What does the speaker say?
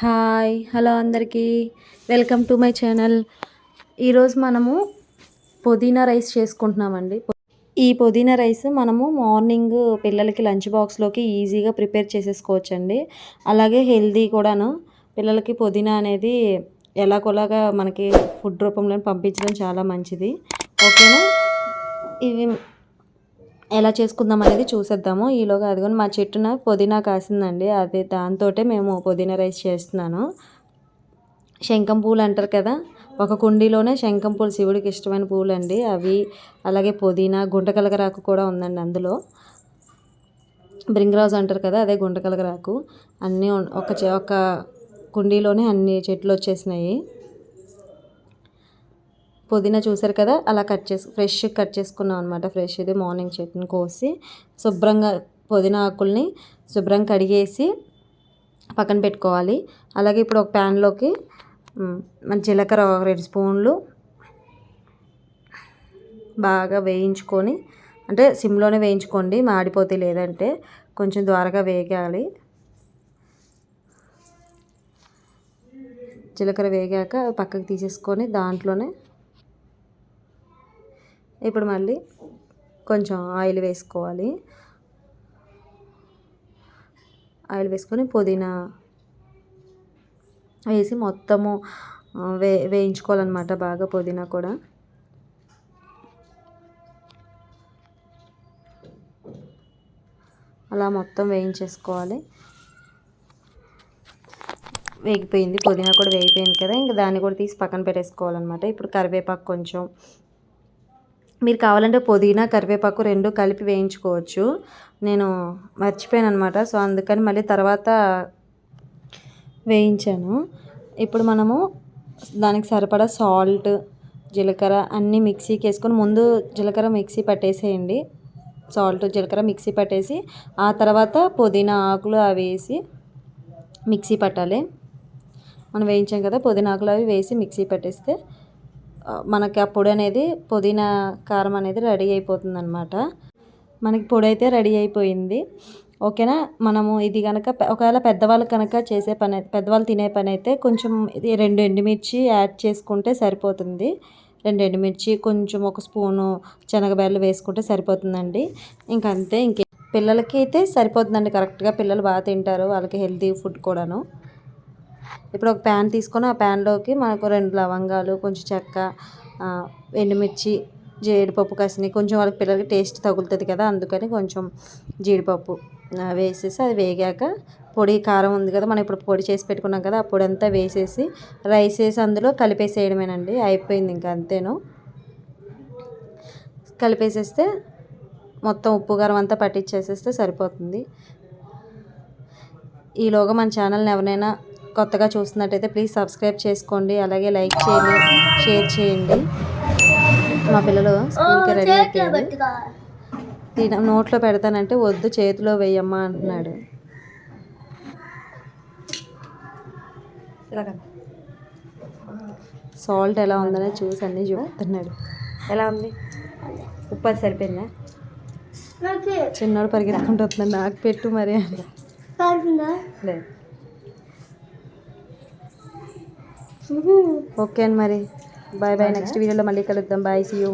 Hi hello అందరికీ. Welcome to my channel. ఈరోజు మనము పుదీనా రైస్ చేసుకుంటున్నామండి. ఈ పుదీనా రైస్ మనము మార్నింగ్ పిల్లలకి లంచ్ బాక్స్లోకి ఈజీగా ప్రిపేర్ చేసేసుకోవచ్చండి. అలాగే హెల్దీ కూడాను. పిల్లలకి పుదీనా అనేది ఎలాగోలాగా మనకి ఫుడ్ రూపంలో పంపించడం చాలా మంచిది. ఓకేనా? ఇవి ఎలా చేసుకుందాం అనేది చూసేద్దాము. ఈలోగా అదిగోని మా చెట్టున పుదీనా కాసిందండి. అది దాంతో మేము పుదీనా రైస్ చేస్తున్నాను. శంఖం పూలు అంటారు కదా ఒక కుండీలోనే శంఖం పూలు శివుడికి ఇష్టమైన పూలు అండి అవి అలాగే పుదీనా గుంటకలగరాకు కూడా ఉందండి అందులో. బ్రింగ్రాజ్ అంటారు కదా అదే గుంటకలగరాకు అన్నీ ఒక ఒక కుండీలోనే అన్ని చెట్లు వచ్చేసినాయి. పుదీనా చూసారు కదా అలా కట్ చేసి ఫ్రెష్ కట్ చేసుకున్నాం అనమాట ఫ్రెష్ ఇది మార్నింగ్ చట్నీ కోసి శుభ్రంగా పుదీనా ఆకుల్ని శుభ్రంగా కడిగేసి పక్కన పెట్టుకోవాలి. అలాగే ఇప్పుడు ఒక ప్యాన్లోకి మన జీలకర్ర ఒక రెండు స్పూన్లు బాగా వేయించుకొని అంటే సిమ్లోనే వేయించుకోండి మాడిపోతే లేదంటే కొంచెం ద్వారగా వేగాలి. జీలకర్ర వేగాక పక్కకు తీసేసుకొని దాంట్లోనే ఇప్పుడు మళ్ళీ కొంచెం ఆయిల్ వేసుకోవాలి. ఆయిల్ వేసుకొని పుదీనా వేసి మొత్తము వే వేయించుకోవాలన్నమాట బాగా పుదీనా కూడా. అలా మొత్తం వేయించేసుకోవాలి. వేగిపోయింది పుదీనా కూడా వేగిపోయింది కదా ఇంకా దాన్ని కూడా తీసి పక్కన పెట్టేసుకోవాలన్నమాట. ఇప్పుడు కరివేపాకు కొంచెం మీరు కావాలంటే పుదీనా కరివేపాకు రెండు కలిపి వేయించుకోవచ్చు. నేను మర్చిపోయాను అనమాట సో అందుకని మళ్ళీ తర్వాత వేయించాను. ఇప్పుడు మనము దానికి సరిపడా సాల్ట్ జీలకర్ర అన్నీ మిక్సీకి వేసుకొని ముందు జీలకర్ర మిక్సీ పట్టేసేయండి. సాల్ట్ జీలకర్ర మిక్సీ పట్టేసి ఆ తర్వాత పుదీనా ఆకులు అవి వేసి మిక్సీ పట్టాలి. మనం వేయించాం కదా పుదీనా ఆకులు అవి వేసి మిక్సీ పట్టేస్తే మనకి ఆ పొడి అనేది పుదీనా కారం అనేది రెడీ అయిపోతుంది అనమాట మనకి పొడి అయితే రెడీ అయిపోయింది. ఓకేనా? మనము ఇది కనుక ఒకవేళ పెద్దవాళ్ళు కనుక చేసే పని పెద్దవాళ్ళు తినే పని అయితే కొంచెం ఇది రెండు ఎండుమిర్చి యాడ్ చేసుకుంటే సరిపోతుంది. రెండు ఎండుమిర్చి కొంచెం ఒక స్పూను శనగబెల్లు వేసుకుంటే సరిపోతుందండి. ఇంకంతే ఇంకే పిల్లలకి అయితే సరిపోతుందండి. కరెక్ట్గా పిల్లలు బాగా తింటారు. వాళ్ళకి హెల్తీ ఫుడ్ కూడాను. ఇప్పుడు ఒక ప్యాన్ తీసుకొని ఆ ప్యాన్లోకి మనకు రెండు లవంగాలు కొంచెం చెక్క ఎండుమిర్చి జీడిపప్పు కసిని కొంచెం వాళ్ళకి పిల్లలకి టేస్ట్ తగులుతుంది కదా అందుకని కొంచెం జీడిపప్పు వేసేసి అది వేగాక పొడి కారం ఉంది కదా మనం ఇప్పుడు పొడి చేసి పెట్టుకున్నాం కదా ఆ పొడి అంతా వేసేసి రైస్ వేసి అందులో కలిపేసేయడమేనండి అయిపోయింది ఇంకా అంతేను. కలిపేసేస్తే మొత్తం ఉప్పు కారం అంతా పట్టించేసేస్తే సరిపోతుంది. ఈలోగా మన ఛానల్ని ఎవరైనా కొత్తగా చూస్తున్నట్టయితే ప్లీజ్ సబ్స్క్రైబ్ చేసుకోండి. అలాగే లైక్ చేయండి షేర్ చేయండి. మా పిల్లలు స్కూల్కి రెడీ అయిపోయారు. నోట్లో పెడతానంటే వద్దు చేతిలో వేయమ్మా అంటున్నాడు. సాల్ట్ ఎలా ఉందని చూసి అన్నీ చూపుతున్నాడు ఎలా ఉంది? ఉప్పు అది సరిపోయిందా? చిన్నోడు పరిగెత్తుకుంటూ వస్తున్నాడు. నాకు పెట్టు మరి లేదు. ఓకే అండి మరి. బాయ్ బాయ్ నెక్స్ట్ వీడియోలో మళ్ళీ కలుద్దాం. Bye see you